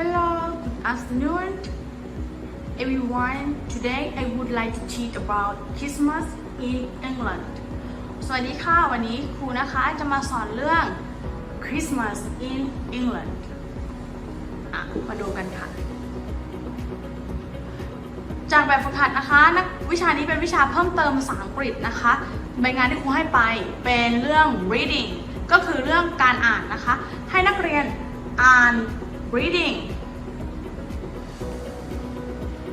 Hello, good afternoon, everyone. Today I would like to teach about Christmas in England. สวัสดีค่ะ วันนี้ครูนะคะจะมาสอนเรื่อง Christmas in England อะ มาดูกันค่ะ จากแบบฝึกหัดนะคะนักวิชานี้เป็นวิชาเพิ่มเติมภาษาอังกฤษนะคะ ใบงานที่ครูให้ไปเป็นเรื่อง reading ก็คือเรื่องการอ่านนะคะ ให้นักเรียนอ่าน reading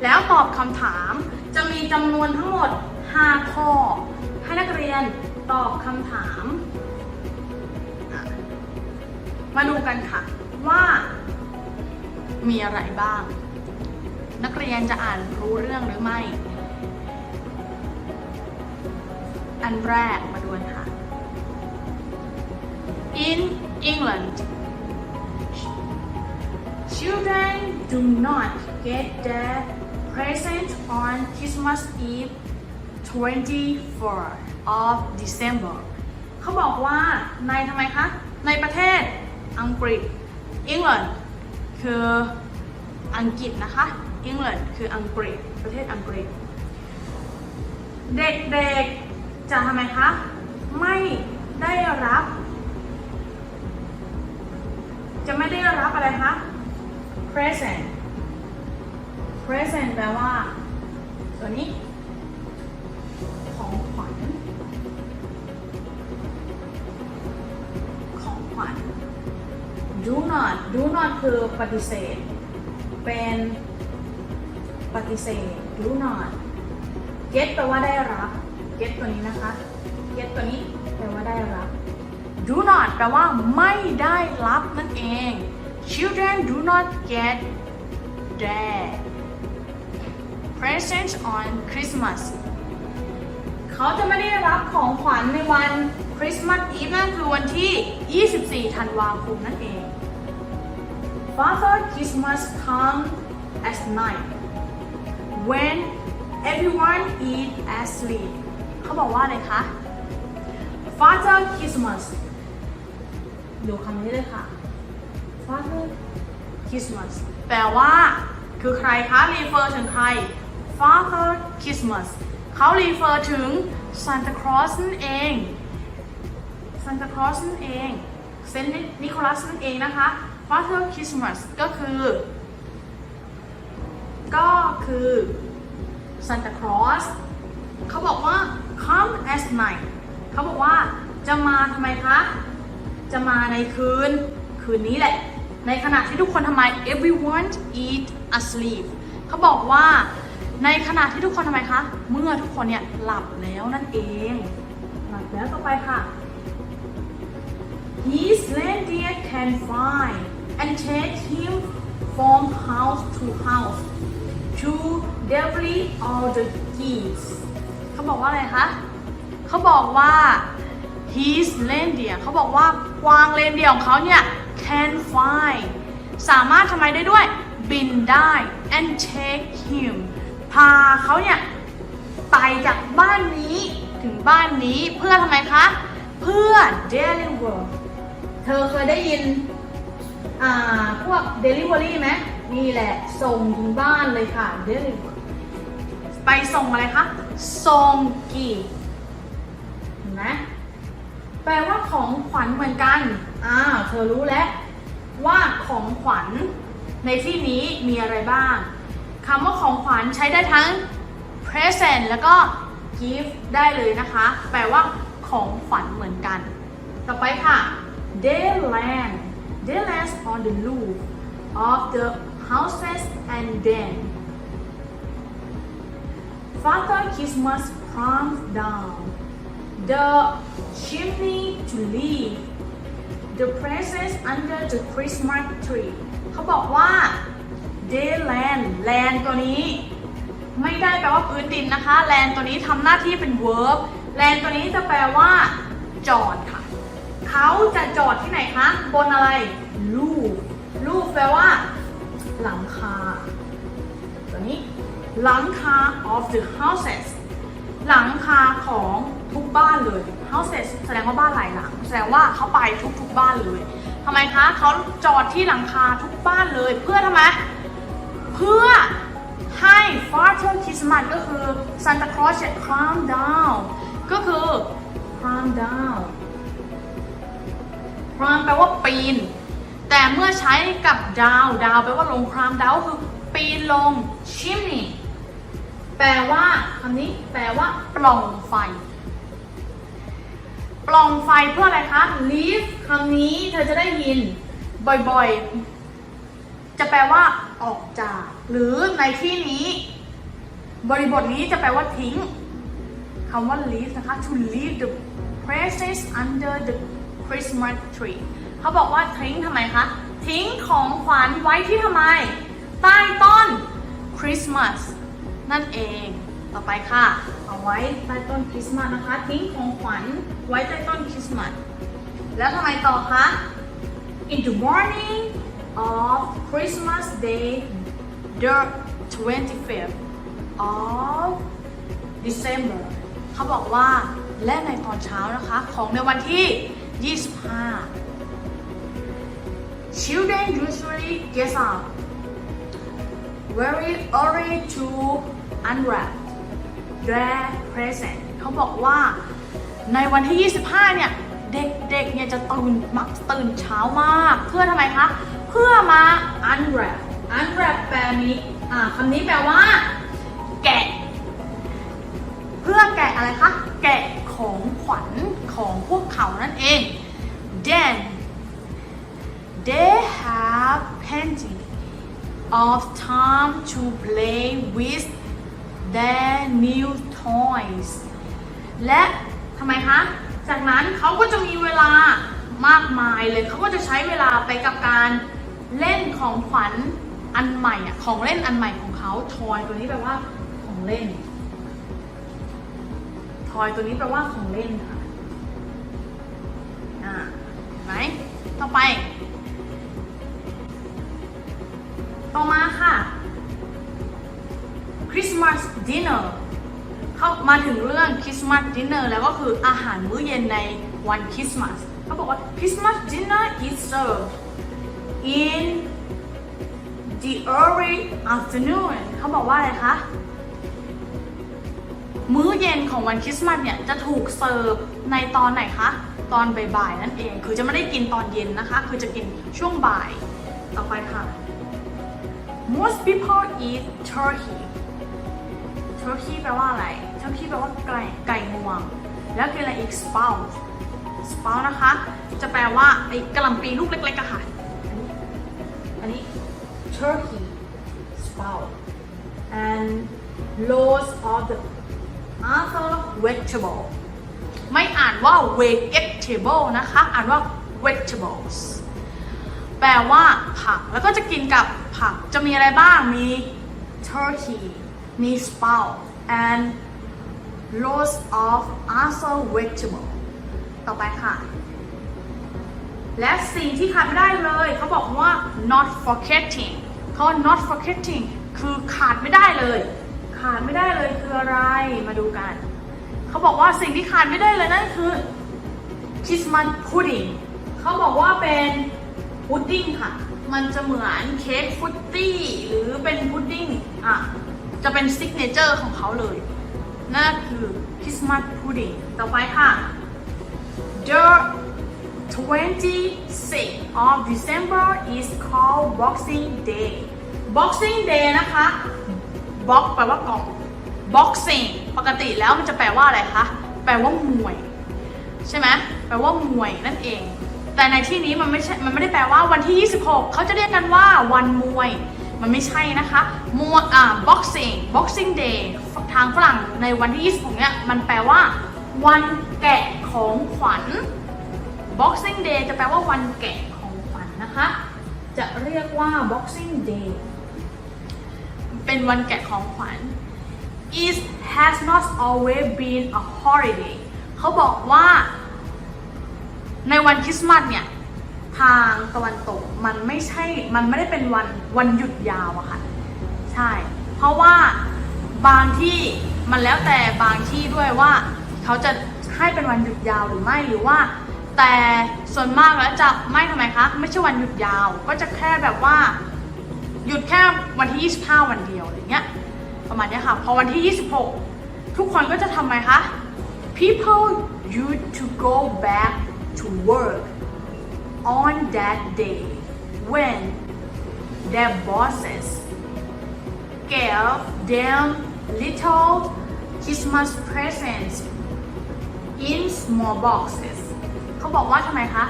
แล้วตอบคำถามจะมีจำนวนทั้งหมด 5 ข้อ ให้นักเรียนตอบคำถาม มาดูกันค่ะว่า มีอะไรบ้าง นักเรียนจะอ่านรู้เรื่องหรือไม่ อันแรกมาดูกันค่ะ In England children do not get their present on Christmas Eve 24 of December เขาบอกว่าในทำไมคะ ในประเทศอังกฤษ England คืออังกฤษนะคะ England คืออังกฤษ ประเทศอังกฤษ เด็กๆ จะทำไมคะ ไม่ได้รับ จะไม่ได้รับอะไรคะ present present แปลว่า ตัวนี้ ของขวัญ ของขวัญ do not do not คือปฏิเสธ เป็นปฏิเสธ do not get แปลว่าได้รับ get ตัวนี้นะคะ get ตัวนี้แปลว่าได้รับ do not แปลว่าไม่ได้รับนั่นเอง children do not get their presents on Christmas เขาจะไม่ได้รับของขวัญในวันคริสต์มาสอีฟนั่นคือวันที่ 24 ธันวาคมนั่นเอง Father Christmas comes at night when everyone eat asleep เขาบอกว่าอะไรคะ Father Christmas ดูคำนี้เลยค่ะ Father Christmas แปลว่า คือใครคะ refer ถึงใคร Father Christmas เขา refer ถึง Santa Claus นั่นเอง Santa Claus นั่นเอง Saint Nicholas นั่นเองนะคะ Father Christmas ก็คือ ก็คือ Santa Claus เขาบอกว่า come at night เขาบอกว่าจะมาทำไมคะ จะมาในคืน คืนนี้แหละ ในขณะที่ทุกคนทำไม everyone eat asleep เขาบอกว่าในขณะที่ทุกคนทำไมคะ เมื่อทุกคนเนี่ยหลับแล้วนั่นเอง หลับแล้วต่อไปค่ะ His reindeer can fly and take him from house to house to deliver all the gifts เขาบอกว่าอะไรคะเขาบอกว่า his reindeer เขาบอกว่ากวางเรนเดียของเขาเนี่ย can fly สามารถทำไมได้ด้วย บินได้ and take him พาเขาเนี่ย ไปจากบ้านนี้ถึงบ้านนี้เพื่อทำไมคะ เพื่อ deliver เธอเคยได้ยินอ่าพวก delivery ไหมนี่แหละ ส่งถึงบ้านเลยค่ะ deliver ไปส่งอะไรคะ ส่งกีบเห็นไหม แปลว่าของขวัญเหมือนกัน อ่า เธอรู้แล้ว ว่าของขวัญในที่นี้มีอะไรบ้าง คำว่าของขวัญใช้ได้ทั้ง present แล้วก็ gift ได้เลยนะคะ แปลว่าของขวัญเหมือนกัน ต่อไปค่ะ they land they land on the roof of the houses and then Father Christmas comes down the chimney to leave the presents under the Christmas tree เขาบอกว่า they land land ตัวนี้ ไม่ได้แปลว่าพื้นดินนะคะ land ตัวนี้ทำหน้าที่เป็น verb land ตัวนี้จะแปลว่า จอดค่ะ เขาจะจอดที่ไหนคะ บนอะไร ลูก ลูกแปลว่า หลังคา ตัวนี้ หลังคา of the houses หลังคาของ ทุกบ้านเลย houses แสดงว่าบ้านหลายหลัง แสดงว่าเขาไปทุกทุกๆบ้านเลยทำไมคะเขาจอดที่หลังคาทุกบ้านเลยเพื่อทำไม เพื่อให้ Father Christmas ก็คือ Santa Claus จะ calm down ก็คือ calm down calm แปลว่าปีน แต่เมื่อใช้กับดาวดาวแปลว่าลง calm down คือปีนลง chimney แปลว่าคำนี้แปลว่าปล่องไฟ ปล่องไฟเพื่ออะไรคะ leave คำนี้เธอจะได้ยินบ่อยๆ จะแปลว่าออกจาก หรือในที่นี้ บริบทนี้จะแปลว่าทิ้งคำว่า leave นะคะ to leave the presents under the Christmas tree เขาบอกว่าทิ้งทำไมคะ ทิ้งของขวัญไว้ที่ทำไม ใต้ต้นคริสต์มาสนั่นเอง ต่อไปค่ะเอาไว้ใต้ต้นคริสต์มาสนะคะ ทิ้งของขวัญไว้ใต้ต้นคริสต์มาสแล้วทำไมต่อคะ In the morning of Christmas Day the 25th of December เขาบอกว่าและในตอนเช้านะคะ ของในวันที่ 25 Children usually get up very early to unwrap their present เขาบอกว่าในวันที่ 25 เนี่ย เด็กๆ เนี่ยจะตื่นมักตื่นเช้ามาก เพื่อทำไมคะ เพื่อมา unwrap unwrap แปลมีอ่าคำนี้แปลว่า แกะ เพื่อแกะอะไรคะ แกะของขวัญของพวกเขานั่นเอง then they have plenty of time to play with their new toys และทำไมคะ จากนั้นเขาก็จะมีเวลามากมายเลย เขาก็จะใช้เวลาไปกับการเล่นของขวัญอันใหม่อะของเล่นอันใหม่ของเขาทอยตัวนี้แปลว่าของเล่นทอยตัวนี้แปลว่าของเล่นค่ะอ่าเห็นต่อไป ต่อมาค่ะ Christmas dinner เข้ามาถึงเรื่อง Christmas dinner แล้วก็คืออาหารมื้อเย็นในวันคริสต์มาสเขาบอกว่า Christmas dinner is served in the early afternoon เขาบอกว่าอะไรคะ มื้อเย็นของวันคริสต์มาสเนี่ยจะถูกเสิร์ฟในตอนไหนคะ ตอนบ่ายๆนั่นเอง คือจะไม่ได้กินตอนเย็นนะคะ คือจะกินช่วงบ่าย ต่อไปค่ะ most people eat turkey turkey แปลว่าอะไร turkey แปลว่าไก่ไก่งวง แล้วคืออะไรอีก spout spout นะคะ จะแปลว่าไอ้กะหล่ำปีลูกเล็กๆอะค่ะ อันนี้ turkey spout and loads of the other vegetable ไม่อ่านว่า vegetable นะคะ อ่านว่า vegetables แปลว่าผัก แล้วก็จะกินกับผัก จะมีอะไรบ้าง มี turkey มี sprout and loads of other vegetable ต่อไปค่ะ และสิ่งที่ขาดไม่ได้เลยเขาบอกว่า not forgetting เขา not forgetting คือขาดไม่ได้เลย ขาดไม่ได้เลยคืออะไรมาดูกัน เขาบอกว่าสิ่งที่ขาดไม่ได้เลยนั่นคือ Christmas pudding เขาบอกว่าเป็นพุดดิ้งค่ะ มันจะเหมือนเค้กฟุตตี้หรือเป็นพุดดิ้งอะ จะเป็นซิกเนเจอร์ของเขาเลยนั่นคือ Christmas pudding ต่อไปค่ะ The 26th of December is called Boxing Day Boxing Day นะคะ box แปลว่ากล่อง boxing ปกติแล้วมันจะแปลว่าอะไรคะ แปลว่ามวย ใช่ไหมแปลว่ามวยนั่นเอง แต่ในที่นี้มันไม่ใช่ มันไม่ได้แปลว่าวันที่ 26 เขาจะเรียกกันว่าวันมวย มันไม่ใช่นะคะมวยอ่า boxing boxing day ทางฝรั่งในวันที่ 26 เนี่ย มันแปลว่า วันแกะของขวัญ boxing day จะแปลว่าวันแกะของขวัญนะคะ จะเรียกว่า boxing day เป็นวันแกะของขวัญ it has not always been a holiday เขาบอกว่า ในวันคริสต์มาสเนี่ย ทางตะวันตกมันไม่ใช่ มันไม่ได้เป็นวันวันหยุดยาวอะค่ะ ใช่ เพราะว่าบางที่มันแล้วแต่บางที่ด้วยว่าเขาจะให้เป็นวันหยุดยาวหรือไม่หรือว่า แต่ส่วนมากแล้วจะไม่ทำไมคะไม่ใช่วันหยุดยาว ก็จะแค่แบบว่า หยุดแค่วันที่ 25 วันเดียวอะไรเงี้ยประมาณนี้ค่ะพอวันที่ 26 ทุกคนก็จะทำไงคะ people used to go back to work on that day when their bosses gave them little Christmas presents in small boxes เขาบอกว่าทำไมคะ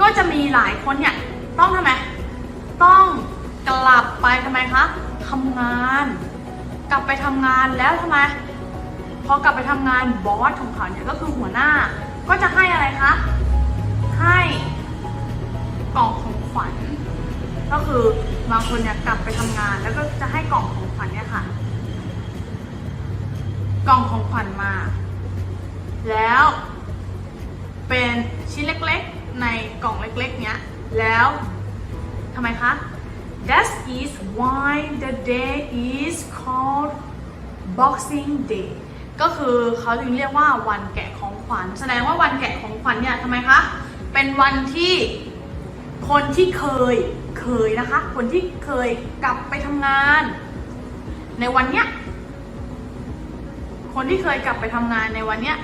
ก็จะมีหลายคนเนี่ย ต้องทำไม ต้องกลับไปทำไมคะทำงาน กลับไปทำงานแล้วทำไม พอกลับไปทำงานบอสของเขาเนี่ยก็คือหัวหน้า ก็จะให้อะไรคะ ให้กล่องของขวัญ ก็คือบางคนเนี่ยกลับไปทำงาน แล้วก็จะให้กล่องของขวัญเนี่ยค่ะ กล่องของขวัญมา แล้ว เป็นชิ้นเล็กๆ ในกล่องเล็กๆ เนี้ย แล้วทำไมคะ That is why the day is called Boxing Day ก็คือเขาจึงเรียกว่าวันแกะของขวัญ แสดงว่าวันแกะของขวัญเนี่ยทำไมคะ เป็นวันที่คนที่เคยเคยนะคะ คนที่เคยกลับไปทำงาน ในวันเนี้ย คนที่เคยกลับไปทำงานในวันเนี้ย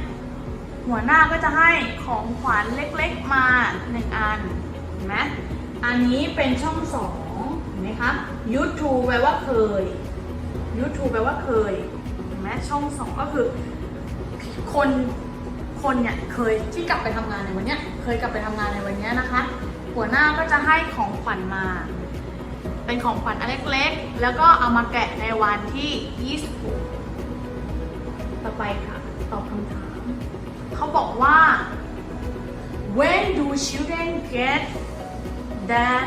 หัวหน้าก็จะให้ของขวัญเล็กๆมาหนึ่งอัน เห็นไหมอันนี้เป็นช่องสองเห็นไหมคะ YouTube แปลว่าเคย YouTube แปลว่าเคยเห็นไหมช่องสองก็คือ คน คนเนี่ยเคยที่กลับไปทำงานในวันเนี้ยเคยกลับไปทำงานในวันเนี้ยนะคะ หัวหน้าก็จะให้ของขวัญมา เป็นของขวัญอันเล็กๆแล้วก็เอามาแกะในวันที่ 26 ต่อไปค่ะตอบคำถามเขาบอกว่า when do children get their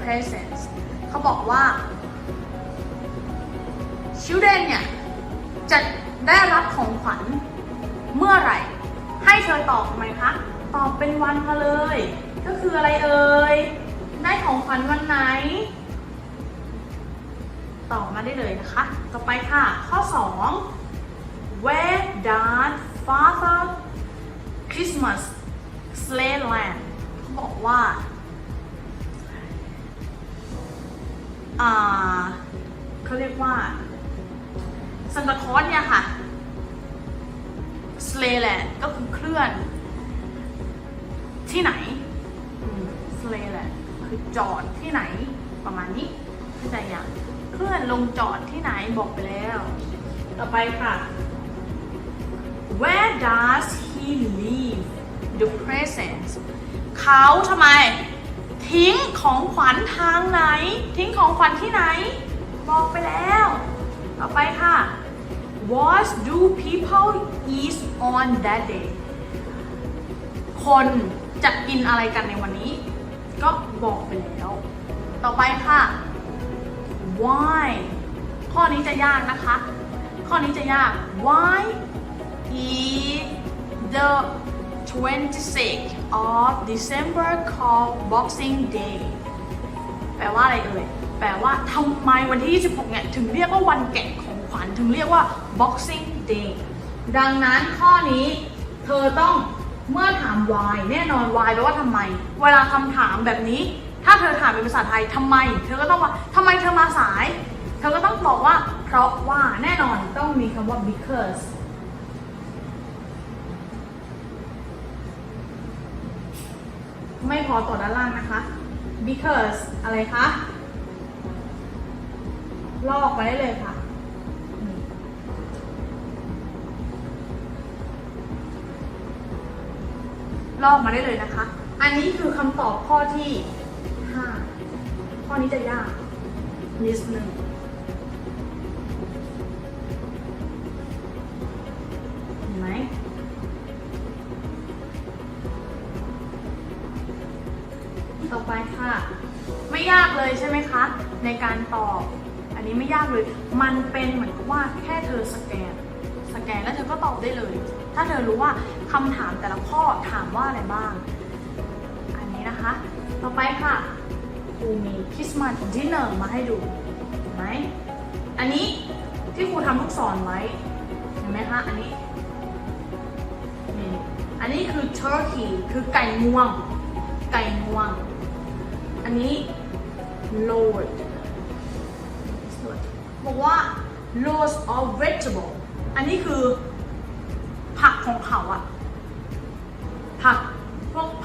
presents เขาบอกว่า children เนี่ยจะได้รับของขวัญ ตอบทำไมคะ ตอบเป็นวันมาเลย ก็คืออะไรเอ่ย ได้ของขวัญวันไหน ตอบมาได้เลยนะคะ ต่อไปค่ะ ข้อ 2 Where does Father Christmas sleigh land เขาบอกว่า อ่าเขาเรียกว่าซันตาคลอสเนี่ยค่ะ sleigh land ก็คือเคลื่อน ที่ไหน sleigh land คือจอดที่ไหนประมาณนี้เข้าใจยังเคลื่อนลงจอดที่ไหนบอกไปแล้ว ต่อไปค่ะ Where does he leave the presents เขาทำไม ทิ้งของขวัญทางไหน ทิ้งของขวัญที่ไหน บอกไปแล้ว ต่อไปค่ะ What do people eat on that day คนจะกินอะไรกันในวันนี้ ก็บอกไปแล้ว ต่อไปค่ะ Why ข้อนี้จะยากนะคะ ข้อนี้จะยาก Why is the 26th of December called Boxing Day แปลว่าอะไรเอ่ย แปลว่าทำไมวันที่ 26 เนี่ย ถึงเรียกว่าวันแกะของขวัญ ถึงเรียกว่า Boxing Day ดังนั้นข้อนี้เธอต้องเมื่อถาม why แน่นอน why แปลว่าทำไม เวลาคำถามแบบนี้ ถ้าเธอถามเป็นภาษาไทยทำไม เธอก็ต้องว่าทำไมเธอมาสาย เธอก็ต้องบอกว่า เพราะว่าแน่นอนต้องมีคำว่า because ไม่พอต่อด้านล่างนะคะ because อะไรคะ ลอกไปได้เลยค่ะ ลอกมาได้เลยนะคะ อันนี้คือคำตอบข้อที่5ข้อนี้จะยากนิดนึงเห็นไหมต่อไปค่ะ ไม่ยากเลยใช่ไหมคะ ในการตอบ อันนี้ไม่ยากเลย มันเป็นเหมือนกับว่าแค่เธอสแกน สแกนแล้วเธอก็ตอบได้เลย ถ้าเธอรู้ว่า คำถามแต่ละข้อถามว่าอะไรบ้าง อันนี้นะคะ ต่อไปค่ะครูมีคริสต์มาสดินเนอร์มาให้ดูเห็นไหมอันนี้ที่ครูทำลูกศรไว้เห็นไหมคะอันนี้นี่อันนี้คือ turkey คือไก่งวง ไก่งวง อันนี้ lord บอกว่า loads of vegetable อันนี้คือผักของเขาอะ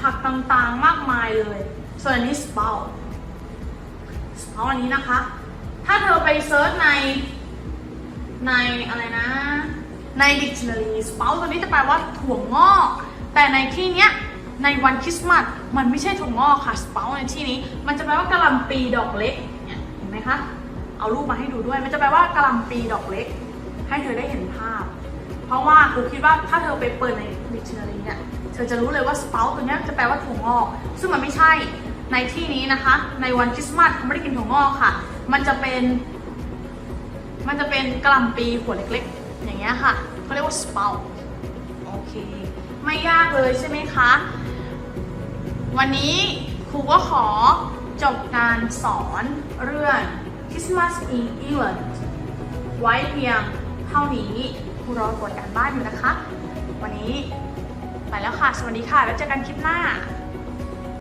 ผักต่างๆ มากมายเลย ส่วนอันนี้ sprout sprout อันนี้นะคะ ถ้าเธอไปเซิร์ชในในอะไรนะ ใน dictionary sprout ตัวนี้จะแปลว่าถั่วงอก แต่ในที่เนี้ยในวันคริสต์มาสมันไม่ใช่ถั่วงอกค่ะ sprout ในที่นี้ มันจะแปลว่ากะหล่ำปีดอกเล็กเนี่ยเห็นไหมคะ เอารูปมาให้ดูด้วย มันจะแปลว่ากะหล่ำปีดอกเล็ก ให้เธอได้เห็นภาพ เพราะว่าครูคิดว่าถ้าเธอไปเปิดใน dictionary เนี่ยเธอจะรู้เลยว่า sprout ตัวนี้จะแปลว่าถั่วงอก ซึ่งมันไม่ใช่ในที่นี้นะคะ ในวันคริสต์มาสเขาไม่ได้กินถั่วงอกค่ะ มันจะเป็น มันจะเป็นกะล่ำปีหัวเล็กๆ อย่างเงี้ยค่ะเขาเรียกว่า sprout โอเค ไม่ยากเลยใช่ไหมคะ วันนี้ครูก็ขอจบการสอนเรื่อง Christmas in England ไว้เพียงเท่านี้ครูรอตรวจการบ้านอยู่นะคะ วันนี้ไปแล้วค่ะ สวัสดีค่ะ แล้วเจอกันคลิปหน้า